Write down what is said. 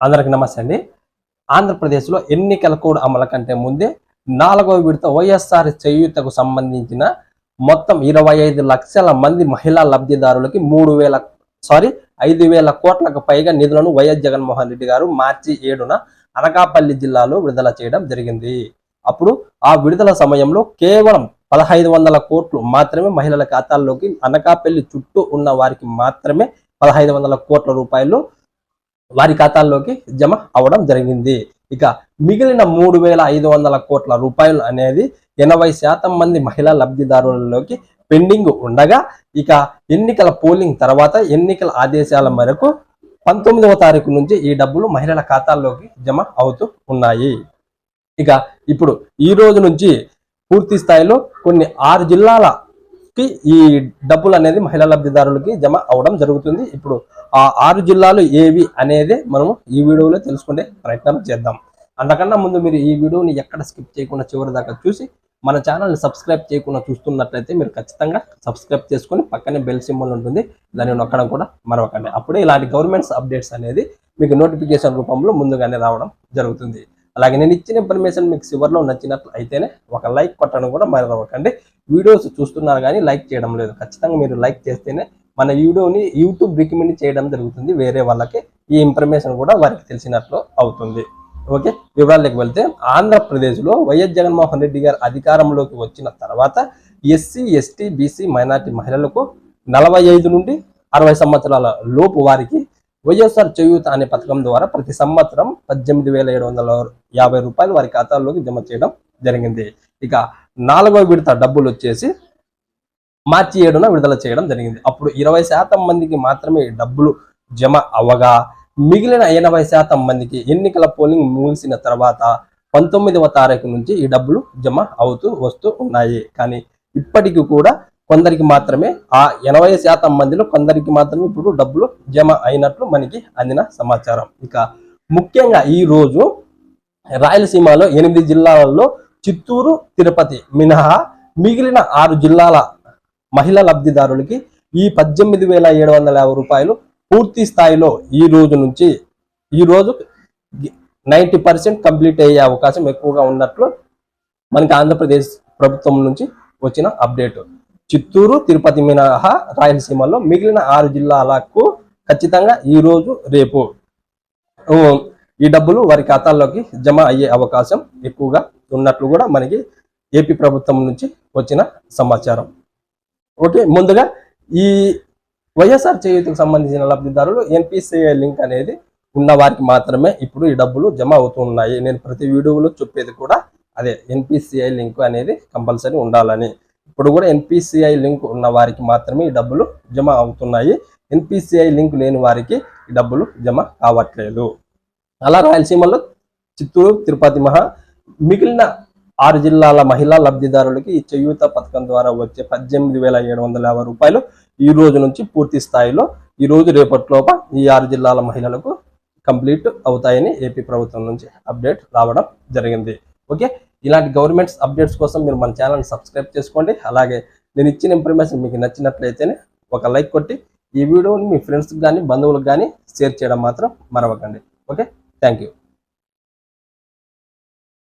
అందరికి నమస్తే అండి. ఆంధ్రప్రదేశ్లో ఎన్నికల కోడ్ అమలు కంటే ముందే నాలుగవ విడత వైఎస్ఆర్ చేయూతకు సంబంధించిన మొత్తం ఇరవై ఐదు లక్షల మంది మహిళా లబ్ధిదారులకి మూడు వేల సారీ ఐదు వేల కోట్లకు పైగా నిధులను వైఎస్ జగన్మోహన్ రెడ్డి గారు మార్చి ఏడున అనకాపల్లి జిల్లాలో విడుదల చేయడం జరిగింది. అప్పుడు ఆ విడుదల సమయంలో కేవలం పదహైదు వందల కోట్లు మాత్రమే మహిళల ఖాతాల్లోకి అనకాపల్లి చుట్టూ ఉన్న వారికి మాత్రమే పదహైదు వందల కోట్ల రూపాయలు వారి ఖాతాల్లోకి జమ అవడం జరిగింది. ఇక మిగిలిన మూడు వేల ఐదు వందల కోట్ల రూపాయలు అనేది ఎనభై శాతం మంది మహిళా లబ్ధిదారులలోకి పెండింగ్ ఉండగా ఇక ఎన్నికల పోలింగ్ తర్వాత ఎన్నికల ఆదేశాల మేరకు పంతొమ్మిదవ తారీఖు నుంచి ఈ డబ్బులు మహిళల ఖాతాల్లోకి జమ అవుతూ ఉన్నాయి. ఇక ఇప్పుడు ఈ రోజు నుంచి పూర్తి స్థాయిలో కొన్ని ఆరు జిల్లాల కి ఈ డబ్బులు అనేది మహిళా లబ్ధిదారులకి జమ అవడం జరుగుతుంది. ఇప్పుడు ఆ ఆరు జిల్లాలు ఏవి అనేది మనము ఈ వీడియోలో తెలుసుకునే ప్రయత్నం చేద్దాం. అంతకన్నా ముందు మీరు ఈ వీడియోని ఎక్కడ స్కిప్ చేయకుండా చివరి దాకా చూసి మన ఛానల్ని సబ్స్క్రైబ్ చేయకుండా చూస్తున్నట్లయితే మీరు ఖచ్చితంగా సబ్స్క్రైబ్ చేసుకొని పక్కనే బెల్ సింబల్ ఉంటుంది. దాన్ని నొక్కడం కూడా మరొకండి అప్పుడే ఇలాంటి గవర్నమెంట్స్ అప్డేట్స్ అనేది మీకు నోటిఫికేషన్ రూపంలో ముందుగానే రావడం జరుగుతుంది. అలాగే నేను ఇచ్చిన ఇన్ఫర్మేషన్ మీకు చివరిలో నచ్చినట్లు అయితేనే ఒక లైక్ కొట్టడం కూడా మరొకండి వీడియోస్ చూస్తున్నారు కానీ లైక్ చేయడం లేదు. ఖచ్చితంగా మీరు లైక్ చేస్తేనే మన వీడియోని యూట్యూబ్ రికమెండ్ చేయడం జరుగుతుంది. వేరే వాళ్ళకి ఈ ఇన్ఫర్మేషన్ కూడా వారికి తెలిసినట్లు అవుతుంది. ఓకే వివరాలకి వెళ్తే ఆంధ్రప్రదేశ్లో వైఎస్ జగన్మోహన్ రెడ్డి గారు అధికారంలోకి వచ్చిన తర్వాత ఎస్సీ ఎస్టీ బీసీ మైనార్టీ మహిళలకు నలభై ఐదు నుండి అరవై సంవత్సరాల లోపు వారికి వైఎస్ఆర్ చేయూత అనే పథకం ద్వారా ప్రతి సంవత్సరం పద్దెనిమిది వేల ఏడు వందల యాభై రూపాయలు వారి ఖాతాల్లోకి జమ చేయడం జరిగింది. ఇక నాలుగో విడత డబ్బులు వచ్చేసి మార్చి ఏడున విడుదల చేయడం జరిగింది. అప్పుడు ఇరవై శాతం మందికి మాత్రమే డబ్బులు జమ అవ్వగా మిగిలిన ఎనభై శాతం మందికి ఎన్నికల పోలింగ్ ముగిసిన తర్వాత పంతొమ్మిదవ తారీఖు నుంచి ఈ డబ్బులు జమ అవుతూ వస్తూ ఉన్నాయి. కానీ ఇప్పటికీ కూడా కొందరికి మాత్రమే ఆ ఎనభై శాతం మందిలో కొందరికి మాత్రమే ఇప్పుడు డబ్బులు జమ అయినట్లు మనకి అందిన సమాచారం. ఇక ముఖ్యంగా ఈ రోజు రాయలసీమలో ఎనిమిది జిల్లాలలో చిత్తూరు తిరుపతి మినహా మిగిలిన ఆరు జిల్లాల మహిళా లబ్ధిదారులకి ఈ పద్దెనిమిది వేల ఏడు వందల యాభై రూపాయలు పూర్తి స్థాయిలో ఈ రోజు నుంచి ఈ రోజు నైంటీ పర్సెంట్ కంప్లీట్ అయ్యే అవకాశం ఎక్కువగా ఉన్నట్లు మనకి ఆంధ్రప్రదేశ్ ప్రభుత్వం నుంచి వచ్చిన అప్డేట్. చిత్తూరు తిరుపతి మినహా రాయలసీమలో మిగిలిన ఆరు జిల్లాలకు ఖచ్చితంగా ఈరోజు రేపు. ఈ డబ్బులు వారి ఖాతాల్లోకి జమ అయ్యే అవకాశం ఎక్కువగా ఉన్నట్లు కూడా మనకి ఏపీ ప్రభుత్వం నుంచి వచ్చిన సమాచారం. ఓకే ముందుగా ఈ వైఎస్ఆర్ చేయూతకు సంబంధించిన లబ్ధిదారులు ఎన్పిసిఐ లింక్ అనేది ఉన్న వారికి మాత్రమే ఇప్పుడు ఈ డబ్బులు జమ అవుతున్నాయి. నేను ప్రతి వీడియోలో చెప్పేది కూడా అదే. ఎన్పిసిఐ లింక్ అనేది కంపల్సరీ ఉండాలని. ఇప్పుడు కూడా ఎన్పిసిఐ లింక్ ఉన్న వారికి మాత్రమే ఈ డబ్బులు జమ అవుతున్నాయి. ఎన్పిసిఐ లింక్ లేని వారికి ఈ డబ్బులు జమ కావట్లేదు. అలా రాయలసీమలో చిత్తూరు తిరుపతి మహా మిగిలిన ఆరు జిల్లాల మహిళా లబ్ధిదారులకి ఈ చేయూత పథకం ద్వారా వచ్చే పద్దెనిమిది వేల ఏడు వందల యాభై రూపాయలు ఈ రోజు నుంచి పూర్తి స్థాయిలో ఈ రోజు రేపటిలోప ఈ ఆరు జిల్లాల మహిళలకు కంప్లీట్ అవుతాయని ఏపీ ప్రభుత్వం నుంచి అప్డేట్ రావడం జరిగింది. ఓకే? ఇలాంటి గవర్నమెంట్స్ అప్డేట్స్ కోసం మీరు మన ఛానల్ని సబ్స్క్రైబ్ చేసుకోండి. అలాగే నేను ఇచ్చిన ఇన్ఫర్మేషన్ మీకు నచ్చినట్లయితేనే ఒక లైక్ కొట్టి ఈ వీడియోని మీ ఫ్రెండ్స్కి కానీ బంధువులకు కానీ షేర్ చేయడం మాత్రం మరవకండి. Okay thank you